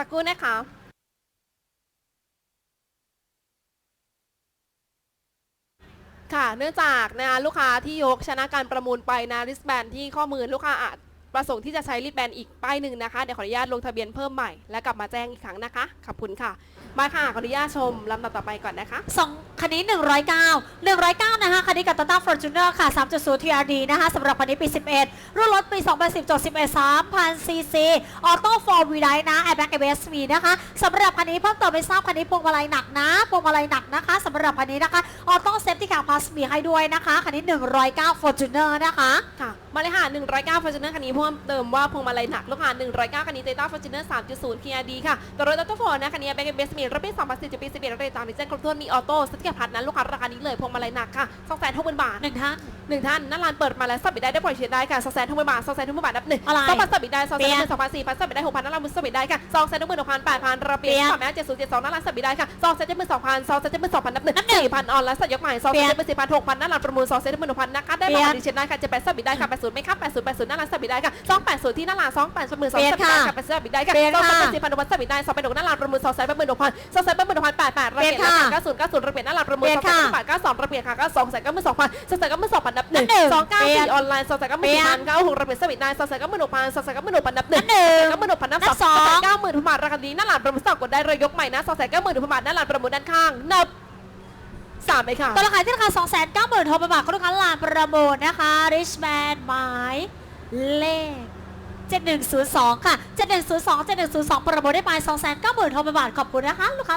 สักครู่นะคะค่ะ เนื่องจากนะคะลูกค้าที่ยกชนะการประมูลไปนะริสแบนที่ข้อมือลูกค้าอาจประสงค์ที่จะใช้ริสแบนอีกป้ายหนึ่งนะคะ เดี๋ยวขออนุญาตลงทะเบียนเพิ่มใหม่และกลับมาแจ้งอีกครั้งนะคะ ขอบคุณค่ะ มาค่ะขออนุญาตชมลำดับต่อไปก่อนนะคะสอง คันนี้ 109 109 นะคะคันนี้กับ Toyota Fortuner ค่ะ 3.0 TRD นะคะสำหรับคันนี้ปี 11 รุ่นรถปี 2010จด11 3,000 cc ออโต้4 v ไ i นะ Airbag ABS มีนะคะสำหรับคันนี้เพิ่มเติมไปทราบคันนี้พวงมาลัยหนักนะพวงมาลัยหนักนะคะสำหรับคันนี้นะคะออโต้เซฟตี้คาร์พาสมีให้ด้วยนะคะคันนี้ 109 Fortuner นะคะค่ะมาเลยค่ะ 109 Fortuner คันนี้เพิ่มเติมว่าพวงมาลัยหนักลูกค้า109 คันนี้ Toyota Fortuner 3.0 KRD ค่ะตัวรถตัวฟอร์นะคันนี้แบงก์เบสมีรถปี2010ปี11เรตาดิเจนครบถ้วนมีออโต้สติกพัดนั้นลูกค้าราคานี้เลยพวงมาลัยหนักค่ะ260,000บาทหนึ่งท่านหนึ่งท่านหน้าร้านเปิดมาแล้วสับบิดได้ได้ปล่อยเชียร์ได้ค่ะสองแสนทุกหมื่นบาทสองแสนทุกหมื่นบาทนับหนึ่งอะไรสองพันสับบิดได้สองแสนเปลี่หยนมื่นสองพันสี่พันสับบิดได้หกพันหน้าร้านมือสับบิดได้ค่ะสองแสนทุกหมื่นหกพันแปดพันระเบียเปลี่ยนสามแม่เจ็ดศูนย์เจ็ดสองหน้าร้านสับบิดได้ค่ะสองแสนเจ็ดหมื่นสองพันสองแสนเจ็ดหมื่นสองพันนับหนึ่งนับหนึ่งสี่พันออนไลน์สับยกใหม่สองแสนเจ็ดหมื่นสี่พันหกพันหน้าร้านประมูลสองแสนเจ็ดหมื่นหกพันนะคะได้เปลี่บยอนกดิเชนได้ค่ะเจ็ดแปดสับบิดได้ค่ะแปดศูนย์ไม่ครับแปดศูนย์แปดศูนย์หน้าร้านสับบิดได้ค่ะสองแปดศูนย์ที่หน้าร้านสองแปดหมื่นสองเปลี่ยสันบบิดได้ค่ะค่ะแปดสับบิดได้ค่ะเปลี่ยนสองค่ะแปดสี่พันหกพันสับบิดได้สองแปดหกหน้าร้านประมูลสองแสนแปดหมื่นหกพันสองแสนแปดหมื่นหกพันแป ดแปดระเบียเปลี่ยนค่ะเก้าศูนย์เก้าศูนย์ระเบียหน้าร้านประมูลเปลี่สยอนงแสนค่ะบาทเก้าสองระเบียค่ะเก้าสองแสนเก้าหมื่นสองพันสองแสนเก้าหมื่นสองพันนับหนึ่งนับหนึ่งสองเก้าเปลี่ยสี่นออนไลน์สองแสนเก้าหมื่นสี่พันเก้าหกระเบียสวิตนายสองแสนเก้าหมื่นหกพันสองแสนเก้าหมื่นหกพันนับหนึ่งนับหนึ่งเก้าหมื่นหกพันนับนับสองสองเก้าหมื่นบาทราคาดีหน้าหลานประมูลสองกดได้เลยยกใหม่นะสองแสนเก้าหมื่นบาทหน้าหลานประมูลด้านข้างนับสามเลยค่ะตัวราคาที่ราคา2 9 0 0 0 0โทรมาบอกคุณลูกค้าลานประมูลนะคะ Richman หมายเลข 7102 ค่ะ 7102 7102 ประมูลได้ไป2 9 0 0 0 0โทรมาบอกขอบคุณนะคะ ลูกค้า